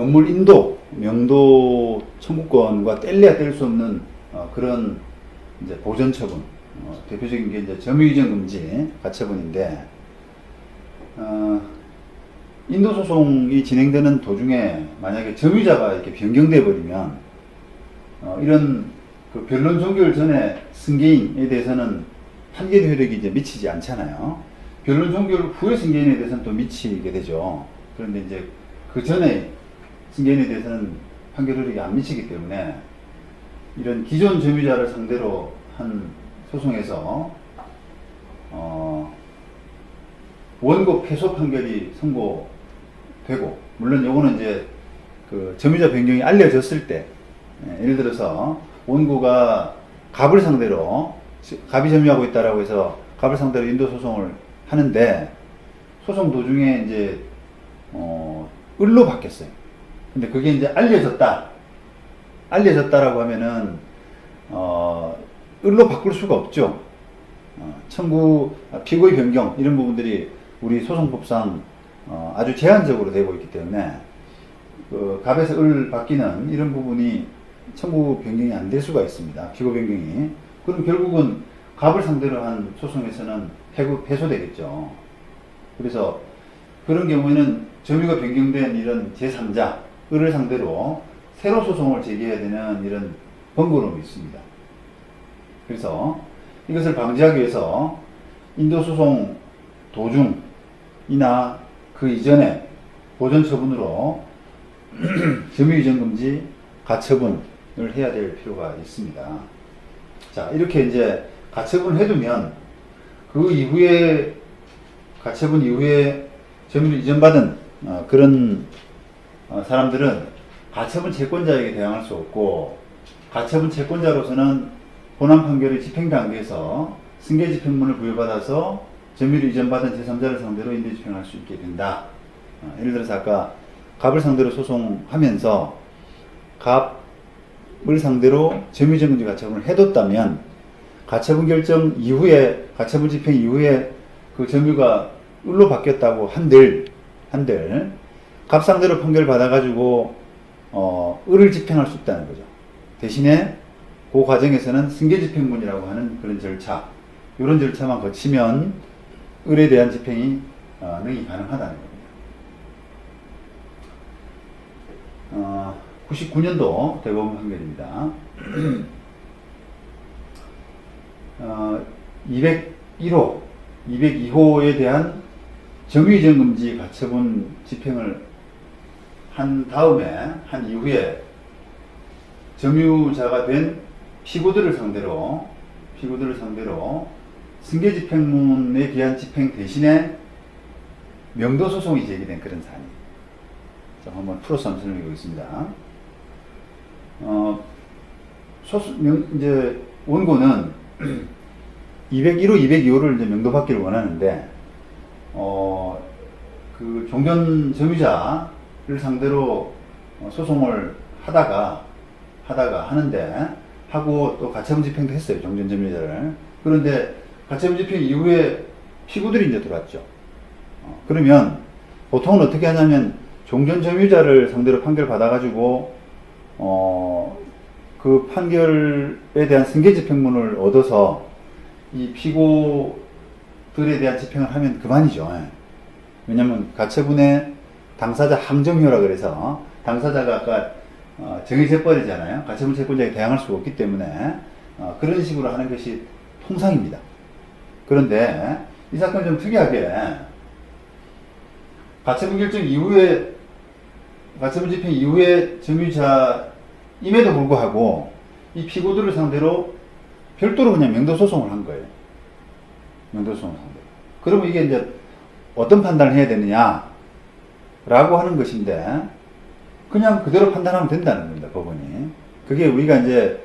건물 인도, 명도 청구권과 뗄래야 뗄 수 없는 어, 그런 이제 보전 처분. 어, 대표적인 게 이제 점유이전 금지 가처분인데, 어, 인도 소송이 진행되는 도중에 만약에 점유자가 이렇게 변경돼 버리면 어, 이런 그 변론 종결 전에 승계인에 대해서는 판결 효력이 이제 미치지 않잖아요. 변론 종결 후에 승계인에 대해서는 또 미치게 되죠. 그런데 이제 그 전에 승계인에 대해서는 판결 효력이 안 미치기 때문에 이런 기존 점유자를 상대로 한 소송에서 어, 원고 패소 판결이 선고되고 물론 요거는 이제 그 점유자 변경이 알려졌을 때 예, 예를 들어서 원고가 갑을 상대로 갑이 점유하고 있다라고 해서 갑을 상대로 인도 소송을 하는데 소송 도중에 이제 어 을로 바뀌었어요. 근데 그게 이제 알려졌다. 알려졌다라고 하면은 어 을로 바꿀 수가 없죠. 어, 청구 아, 피고의 변경 이런 부분들이 우리 소송법상 어, 아주 제한적으로 되고 있기 때문에 그 갑에서 을 바뀌는 이런 부분이 청구 변경이 안 될 수가 있습니다. 피고 변경이. 그럼 결국은 갑을 상대로 한 소송에서는 해고, 패소되겠죠. 그래서 그런 경우에는 점유가 변경된 이런 제3자, 을을 상대로 새로 소송을 제기해야 되는 이런 번거로움이 있습니다. 그래서 이것을 방지하기 위해서 인도소송 도중이나 그 이전에 보전 처분으로 점유이전 금지, 가처분을 해야 될 필요가 있습니다. 자, 이렇게 이제 가처분을 해두면 그 이후에 가처분 이후에 점유를 이전받은 어, 그런 어, 사람들은 가처분 채권자에게 대항할 수 없고 가처분 채권자로서는 본안 판결의 집행 단계에서 승계 집행문을 부여받아서 점유를 이전받은 제3자를 상대로 인대 집행할 수 있게 된다. 어, 예를 들어서 아까 갑을 상대로 소송하면서 갑을 상대로 점유정지 가처분을 해뒀다면 가처분 결정 이후에 가처분 집행 이후에 그 점유가 을로 바뀌었다고 한들 한들 갑 상대로 판결 받아가지고 어 을을 집행할 수 있다는 거죠. 대신에 그 과정에서는 승계 집행문이라고 하는 그런 절차 이런 절차만 거치면 을에 대한 집행이 어, 능히 가능하다는 겁니다. 어, 99년도 대법원 판결입니다. 어, 201호, 202호에 대한 정유이전 금지 가처분 집행을 한 다음에, 한 이후에 점유자가 된 피고들을 상대로, 피고들을 상대로 승계 집행문에 기한 집행 대신에 명도 소송이 제기된 그런 사안이. 자, 한번 풀어서 한번 설명해 보겠습니다. 어, 소수, 명, 이제 원고는 201호, 202호를 이제 명도 받기를 원하는데, 어, 그 종전 점유자를 상대로 어, 소송을 하다가, 하다가 하는데, 하고 또 가처분 집행도 했어요, 종전 점유자를. 그런데 가처분 집행 이후에 피고들이 이제 들어왔죠. 어, 그러면 보통은 어떻게 하냐면, 종전 점유자를 상대로 판결 받아가지고, 어, 그 판결에 대한 승계 집행문을 얻어서 이 피고들에 대한 집행을 하면 그만이죠. 예. 왜냐면 가처분의 당사자 항정효라 그래서 당사자가 아까 어, 정해져 버리잖아요. 가처분 채권자에게 대항할 수가 없기 때문에 어, 그런 식으로 하는 것이 통상입니다. 그런데 이 사건은 좀 특이하게 가처분 결정 이후에 가처분 집행 이후에 점유자임에도 불구하고 이 피고들을 상대로 별도로 그냥 명도 소송을 한 거예요. 명도 소송을 한 거예요. 그러면 이게 이제 어떤 판단을 해야 되느냐? 라고 하는 것인데, 그냥 그대로 판단하면 된다는 겁니다, 법원이. 그게 우리가 이제,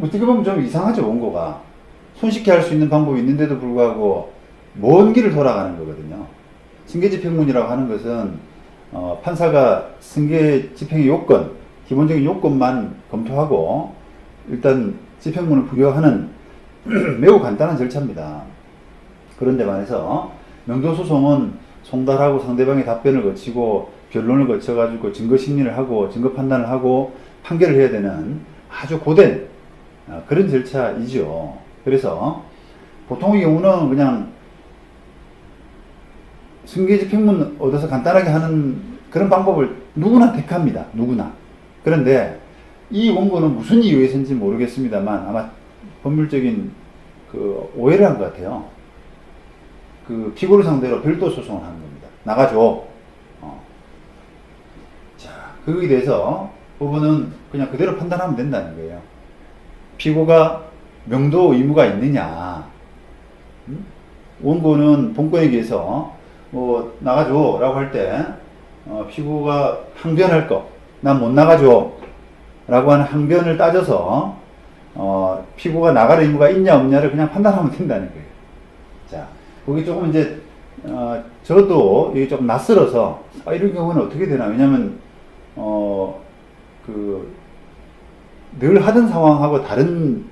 어떻게 보면 좀 이상하죠, 원고가. 손쉽게 할 수 있는 방법이 있는데도 불구하고, 먼 길을 돌아가는 거거든요. 승계집행문이라고 하는 것은, 어, 판사가 승계 집행의 요건, 기본적인 요건만 검토하고, 일단 집행문을 부여하는 매우 간단한 절차입니다. 그런데 반해서 명도소송은 송달하고 상대방의 답변을 거치고 변론을 거쳐가지고 증거 심리를 하고 증거 판단을 하고 판결을 해야 되는 아주 고된 어, 그런 절차이죠. 그래서 보통의 경우는 그냥 승계집행문 얻어서 간단하게 하는 그런 방법을 누구나 택합니다. 누구나. 그런데 이 원고는 무슨 이유에서인지 모르겠습니다만 아마 법률적인 그 오해를 한 것 같아요. 그 피고를 상대로 별도 소송을 하는 겁니다. 나가줘. 어. 자, 그거에 대해서 법원은 그냥 그대로 판단하면 된다는 거예요. 피고가 명도 의무가 있느냐. 음? 원고는 본권에 의해서 뭐 나가줘라고 할때 어, 피고가 항변할 거, 난 못 나가줘 라고 하는 항변을 따져서 어, 피고가 나갈 의무가 있냐 없냐를 그냥 판단하면 된다는 거예요. 자, 거기 조금 이제 어, 저도 이게 조금 낯설어서 아, 이런 경우는 어떻게 되나 왜냐면 어, 그 늘 하던 상황하고 다른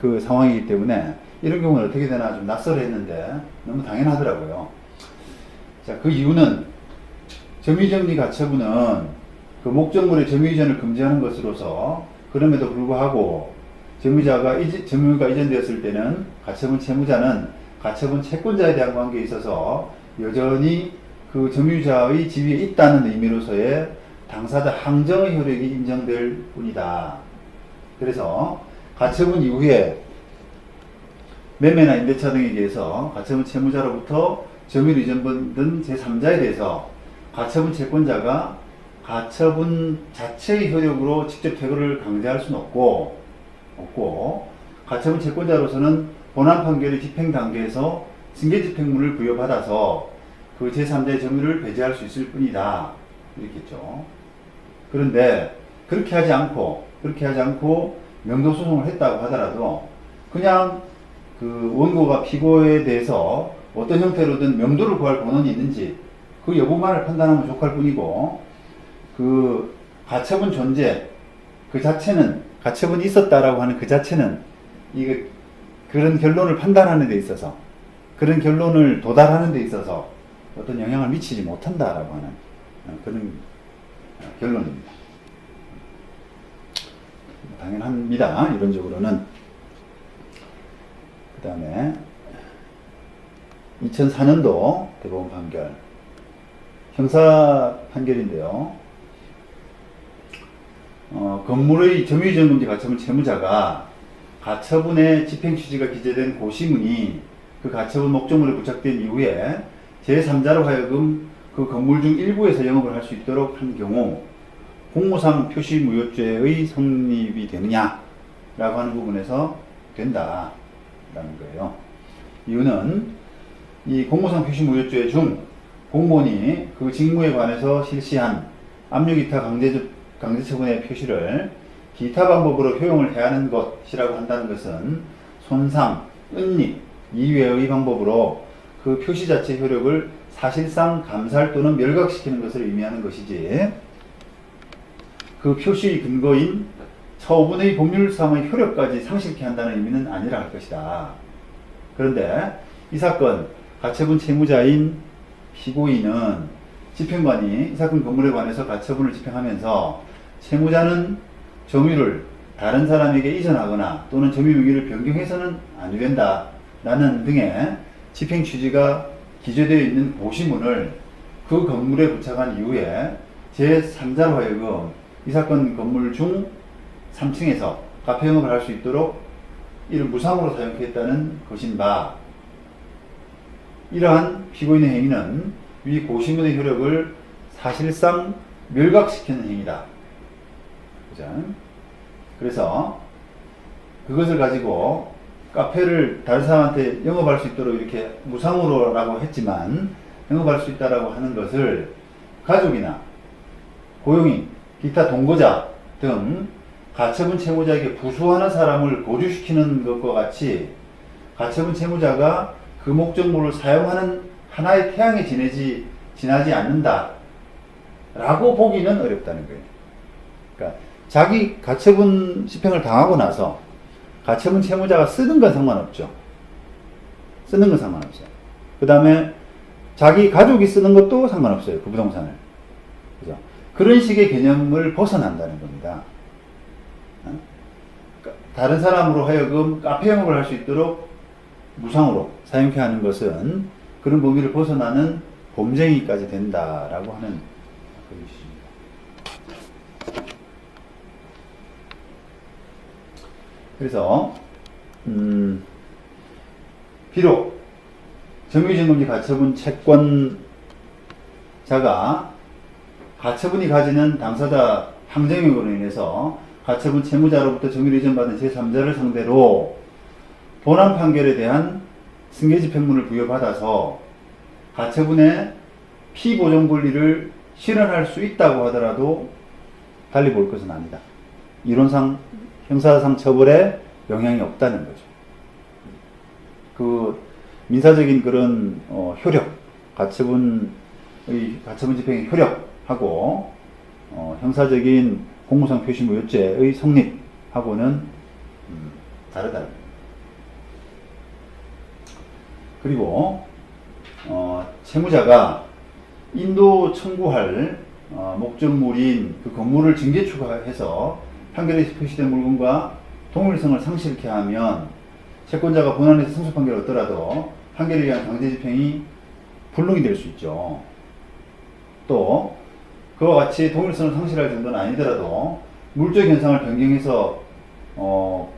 그 상황이기 때문에 이런 경우는 어떻게 되나 좀 낯설했는데 너무 당연하더라고요. 자, 그 이유는 점유정리 가처분은 그 목적물의 점유이전을 금지하는 것으로서 그럼에도 불구하고 점유자가 점유가 이전되었을 때는 가처분 채무자는 가처분 채권자에 대한 관계에 있어서 여전히 그 점유자의 지위에 있다는 의미로서의 당사자 항정의 효력이 인정될 뿐이다. 그래서 가처분 이후에 매매나 임대차 등에 대해서 가처분 채무자로부터 점유를 이전받은 제3자에 대해서 가처분 채권자가 가처분 자체의 효력으로 직접 퇴거를 강제할 수는 없고, 없고, 가처분 채권자로서는 본안 판결의 집행 단계에서 승계 집행문을 부여받아서 그 제3자의 점유를 배제할 수 있을 뿐이다. 이렇겠죠. 그런데 그렇게 하지 않고, 그렇게 하지 않고 명도 소송을 했다고 하더라도 그냥 그 원고가 피고에 대해서 어떤 형태로든 명도를 구할 권한이 있는지 그 여부만을 판단하면 족할 뿐이고 그 가처분 존재 그 자체는 가처분이 있었다라고 하는 그 자체는 이게 그런 결론을 판단하는 데 있어서 그런 결론을 도달하는 데 있어서 어떤 영향을 미치지 못한다라고 하는 그런 결론입니다. 당연합니다. 이론적으로는. 그 다음에 2004년도 대법원 판결 형사 판결인데요. 어, 건물의 점유이전 금지 가처분 채무자가 가처분의 집행 취지가 기재된 고시문이 그 가처분 목적물에 부착된 이후에 제3자로 하여금 그 건물 중 일부에서 영업을 할 수 있도록 한 경우 공무상 표시무효죄의 성립이 되느냐 라고 하는 부분에서 된다 라는 거예요. 이유는 이 공무상 표시무효죄 중 공무원이 그 직무에 관해서 실시한 압류기타 강제, 강제처분의 표시를 기타 방법으로 효용을 해야 하는 것이라고 한다는 것은 손상, 은닉 이외의 방법으로 그 표시 자체 효력을 사실상 감살 또는 멸각시키는 것을 의미하는 것이지 그 표시 근거인 처분의 법률상의 효력까지 상실케 한다는 의미는 아니라 할 것이다. 그런데 이 사건 가처분 채무자인 피고인은 집행관이 이 사건 건물에 관해서 가처분을 집행하면서 채무자는 점유를 다른 사람에게 이전하거나 또는 점유 명의를 변경해서는 안 된다. 라는 등의 집행 취지가 기재되어 있는 보시문을 그 건물에 부착한 이후에 제3자로 하여금 이 사건 건물 중 3층에서 카페 영업을 할 수 있도록 이를 무상으로 사용했다는 것인 바 이러한 피고인의 행위는 위 고시문의 효력을 사실상 멸각시키는 행위다. 그죠? 그래서 그것을 가지고 카페를 다른 사람한테 영업할 수 있도록 이렇게 무상으로라고 했지만 영업할 수 있다라고 하는 것을 가족이나 고용인, 기타 동거자 등 가처분 채무자에게 부수하는 사람을 고주시키는 것과 같이 가처분 채무자가 그 목적물을 사용하는 하나의 태양에 지내지, 지나지 않는다. 라고 보기는 어렵다는 거예요. 그러니까 자기 가처분 집행을 당하고 나서 가처분 채무자가 쓰는 건 상관없죠. 쓰는 건 상관없어요. 그 다음에 자기 가족이 쓰는 것도 상관없어요. 그 부동산을. 그런 식의 개념을 벗어난다는 겁니다. 어? 그러니까 다른 사람으로 하여금 카페 영업을 할 수 있도록 무상으로 사용케 하는 것은 그런 범위를 벗어나는 범죄행위까지 된다라고 하는 그런 것입니다. 그래서 음, 비록 정유증금지 가처분 채권자가 가처분이 가지는 당사자 항정역으로 인해서 가처분 채무자로부터 정유를 이전받은 제3자를 상대로 본안 판결에 대한 승계집행문을 부여받아서 가처분의 피보존 권리를 실현할 수 있다고 하더라도 달리 볼 것은 아니다. 이론상 형사상 처벌에 영향이 없다는 거죠. 그 민사적인 그런 어, 효력, 가처분의 가처분 집행의 효력하고 어, 형사적인 공무상 표시무효죄의 성립하고는 음, 거예요. 그리고 어, 채무자가 인도 청구할 어, 목적물인 그 건물을 증개 추가해서 판결에 표시된 물건과 동일성을 상실케 하면 채권자가 본안에서 승소 판결을 얻더라도 판결에 의한 강제 집행이 불능이 될 수 있죠. 또 그와 같이 동일성을 상실할 정도는 아니더라도 물적 현상을 변경해서 어,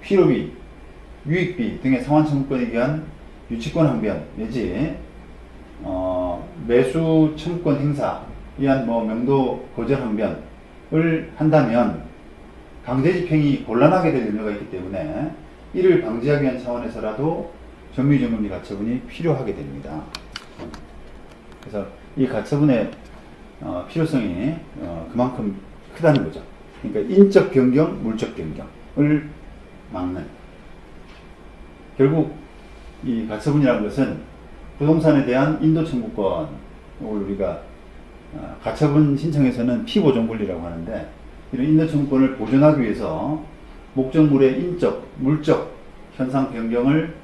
필요비, 유익비 등의 상환 청구권에 의한 유치권 항변 내지 어, 매수 청구권 행사 위한 뭐 명도 거절 항변을 한다면 강제 집행이 곤란하게 될 우려가 있기 때문에 이를 방지하기 위한 차원에서라도 정유정금리 가처분이 필요하게 됩니다. 그래서 이 가처분의 어, 필요성이 어, 그만큼 크다는 거죠. 그러니까 인적 변경, 물적 변경을 막는. 결국 이 가처분이라는 것은 부동산에 대한 인도 청구권을 우리가 어, 가처분 신청에서는 피보존 권리라고 하는데 이런 인도 청구권을 보존하기 위해서 목적물의 인적, 물적 현상 변경을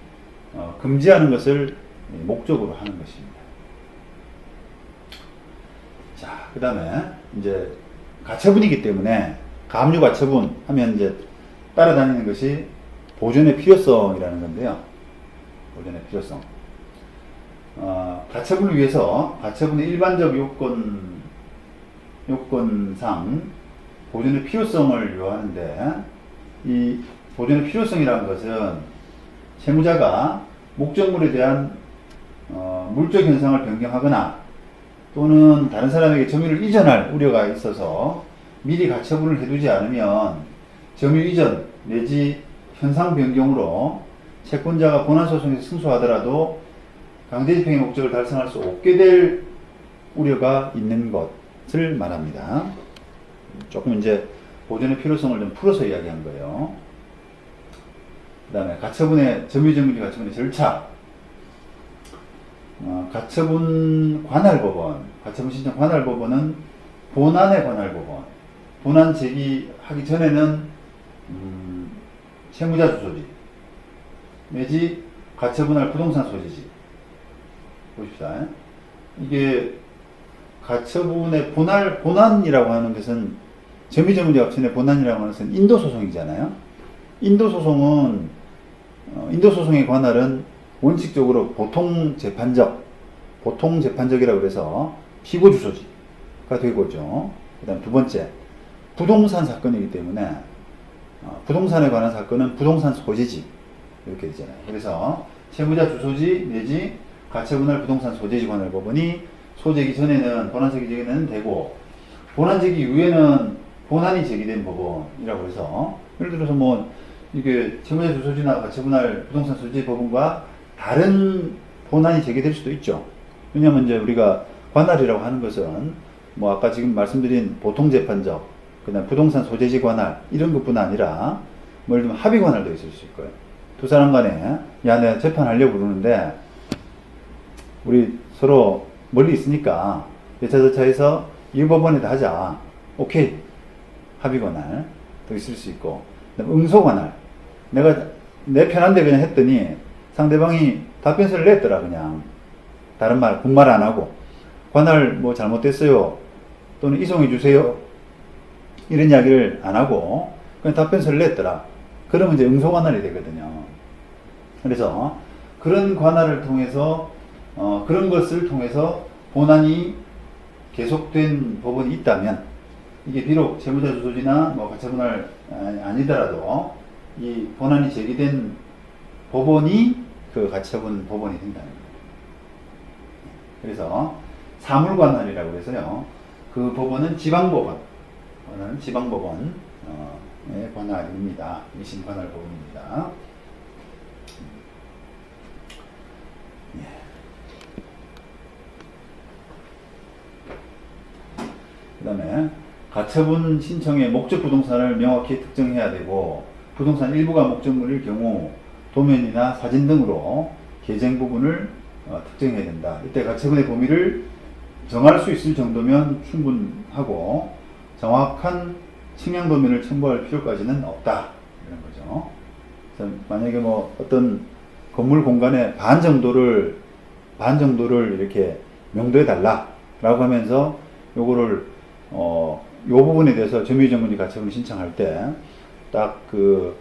어, 금지하는 것을 목적으로 하는 것입니다. 자, 그 다음에 이제 가처분이기 때문에 가압류 가처분 하면 이제 따라다니는 것이 보존의 필요성이라는 건데요. 보존의 필요성. 어, 가처분을 위해서 가처분의 일반적 요건 요건상 보존의 필요성을 요하는데 이 보존의 필요성이라는 것은 채무자가 목적물에 대한 어, 물적 현상을 변경하거나 또는 다른 사람에게 점유를 이전할 우려가 있어서 미리 가처분을 해두지 않으면 점유 이전 내지 현상 변경으로 채권자가 본안소송에서 승소하더라도 강제집행의 목적을 달성할 수 없게 될 우려가 있는 것을 말합니다. 조금 이제 보존의 필요성을 좀 풀어서 이야기한 거예요. 그 다음에 가처분의, 점유정리 가처분의 절차. 어, 가처분 관할법원, 가처분 신청 관할법원은 본안의 관할법원. 본안 제기하기 전에는, 음, 채무자 주소지, 내지 가처분할 부동산 소지지. 보십시다. 이게 가처분의 본할, 본안이라고 하는 것은 점유정리합천의 본안이라고 하는 것은 인도 소송이잖아요. 인도 소송은, 어, 인도 소송의 관할은 원칙적으로 보통 재판적, 보통 재판적이라고 그래서 피고 주소지가 되고죠. 그 다음 두 번째, 부동산 사건이기 때문에 어, 부동산에 관한 사건은 부동산 소지지 이렇게 되잖아요. 그래서 채무자 주소지 내지 가처분할 부동산 소재지 관할 법원이 소재기 전에는 본안 제기 전에는 되고 본안 제기 이후에는 본안이 제기된 법원이라고 해서 예를 들어서 뭐 이게 채무자 주소지나 가처분할 부동산 소재지 법원과 다른 본안이 제기될 수도 있죠. 왜냐하면 이제 우리가 관할이라고 하는 것은 뭐 아까 지금 말씀드린 보통 재판적 그다음 부동산 소재지 관할 이런 것뿐 아니라 뭐 예를 들면 합의 관할도 있을 수 있고요. 두 사람 간에 야 내가 재판하려고 그러는데 우리 서로 멀리 있으니까 여차저차해서 이 법원에다 하자. 오케이. 합의 관할 또 있을 수 있고 응소 관할 내가 내 편한데 그냥 했더니 상대방이 답변서를 냈더라 그냥 다른 말 군말 안 하고 관할 뭐 잘못됐어요 또는 이송해 주세요. 이런 이야기를 안 하고 그냥 답변서를 냈더라. 그러면 이제 응소 관할이 되거든요. 그래서 그런 관할을 통해서 어, 그런 것을 통해서 본안이 계속된 법원이 있다면 이게 비록 채무자 주소지나 뭐 가처분할 아, 아니더라도 이 본안이 제기된 법원이 그 가처분 법원이 된다는 거예요. 그래서 사물관할이라고 해서요. 그 법원은 지방법원, 지방법원의 관할입니다. 미신관할 법원입니다. 그 다음에 가처분 신청의 목적 부동산을 명확히 특정해야 되고 부동산 일부가 목적물일 경우 도면이나 사진 등으로 계정 부분을 어, 특정해야 된다. 이때 가처분의 범위를 정할 수 있을 정도면 충분하고 정확한 측량 도면을 첨부할 필요까지는 없다. 이런 거죠. 만약에 뭐 어떤 건물 공간의 반 정도를 반 정도를 이렇게 명도해 달라라고 하면서 요거를 어, 요 부분에 대해서 점유정문이 가처분 신청할 때 딱 그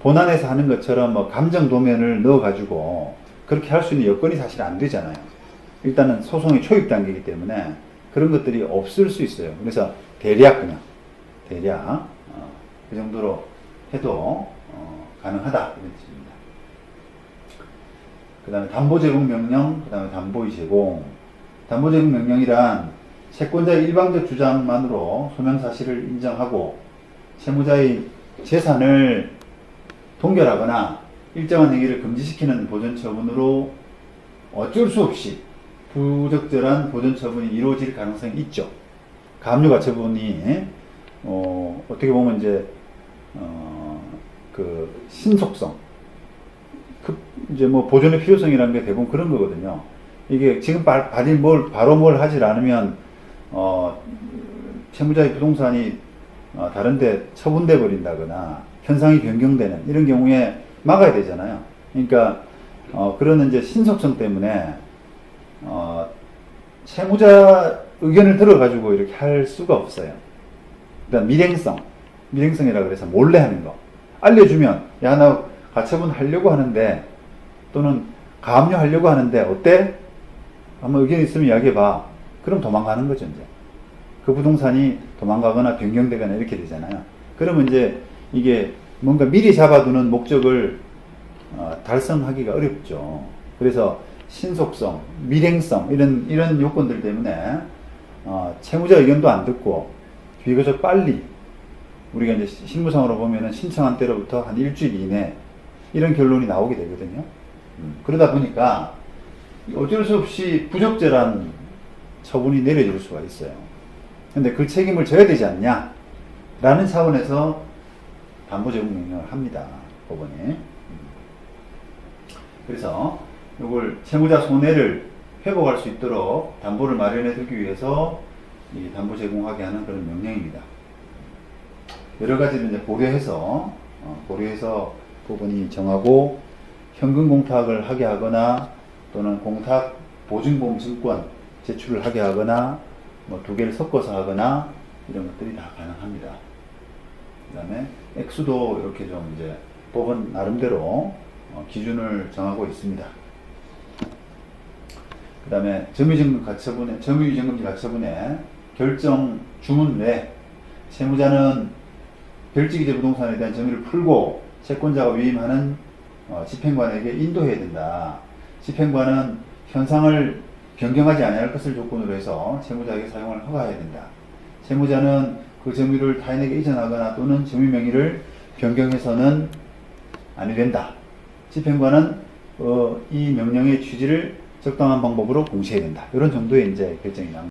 본안에서 하는 것처럼 뭐 감정 도면을 넣어 가지고 그렇게 할 수 있는 여건이 사실 안 되잖아요. 일단은 소송의 초입 단계이기 때문에 그런 것들이 없을 수 있어요. 그래서 대략 그냥 대략 어, 그 정도로 해도 어, 가능하다 이런 뜻입니다. 그 다음에 담보 제공 명령, 그 다음에 담보의 제공. 담보 제공 명령이란 채권자의 일방적 주장만으로 소명 사실을 인정하고 채무자의 재산을 동결하거나 일정한 행위를 금지시키는 보존 처분으로 어쩔 수 없이 부적절한 보존 처분이 이루어질 가능성이 있죠. 가압류 가 처분이 어, 어떻게 보면 이제 어, 그 신속성 그 이제 뭐 보존의 필요성이라는 게 대부분 그런 거거든요. 이게 지금 바, 바로 뭘 바로 뭘 하질 않으면 어 채무자의 부동산이 어, 다른데 처분돼 버린다거나 현상이 변경되는 이런 경우에 막아야 되잖아요. 그러니까 어 그런 이제 신속성 때문에 어 채무자 의견을 들어가지고 이렇게 할 수가 없어요. 일단 밀행성, 밀행성이라 그래서 몰래 하는 거. 알려주면 야 나 가처분 하려고 하는데 또는 가압류 하려고 하는데 어때? 한번 의견 있으면 이야기해봐. 그럼 도망가는 거죠 이제. 그 부동산이 도망가거나 변경되거나 이렇게 되잖아요. 그러면 이제 이게 뭔가 미리 잡아두는 목적을 어, 달성하기가 어렵죠. 그래서 신속성, 밀행성 이런 이런 요건들 때문에 어, 채무자 의견도 안 듣고 비교적 빨리 우리가 이제 실무상으로 보면은 신청한 때로부터 한 일주일 이내 이런 결론이 나오게 되거든요. 음, 그러다 보니까 어쩔 수 없이 부적절한 처분이 내려질 수가 있어요. 근데 그 책임을 져야 되지 않냐? 라는 차원에서 담보 제공 명령을 합니다. 법원이. 음. 그래서 이걸 채무자 손해를 회복할 수 있도록 담보를 마련해 두기 위해서 이 담보 제공하게 하는 그런 명령입니다. 여러 가지를 이제 고려해서 어, 고려해서 법원이 정하고 현금 공탁을 하게 하거나 또는 공탁 보증보험 증권 제출을 하게 하거나 뭐 두 개를 섞어서 하거나 이런 것들이 다 가능합니다. 그 다음에 액수도 이렇게 좀 이제 법은 나름대로 어, 기준을 정하고 있습니다. 그 다음에 점유증금 가처분에, 점유증금지 가처분에 결정 주문 외 채무자는 별지기재 부동산에 대한 점유를 풀고 채권자가 위임하는 어, 집행관에게 인도해야 된다. 집행관은 현상을 변경하지 아니할 것을 조건으로 해서 채무자에게 사용을 허가해야 된다. 채무자는 그 점유를 타인에게 이전하거나 또는 점유 명의를 변경해서는 아니 된다. 집행관은 어, 이 명령의 취지를 적당한 방법으로 공시해야 된다. 이런 정도의 이제 결정이 나옵니다.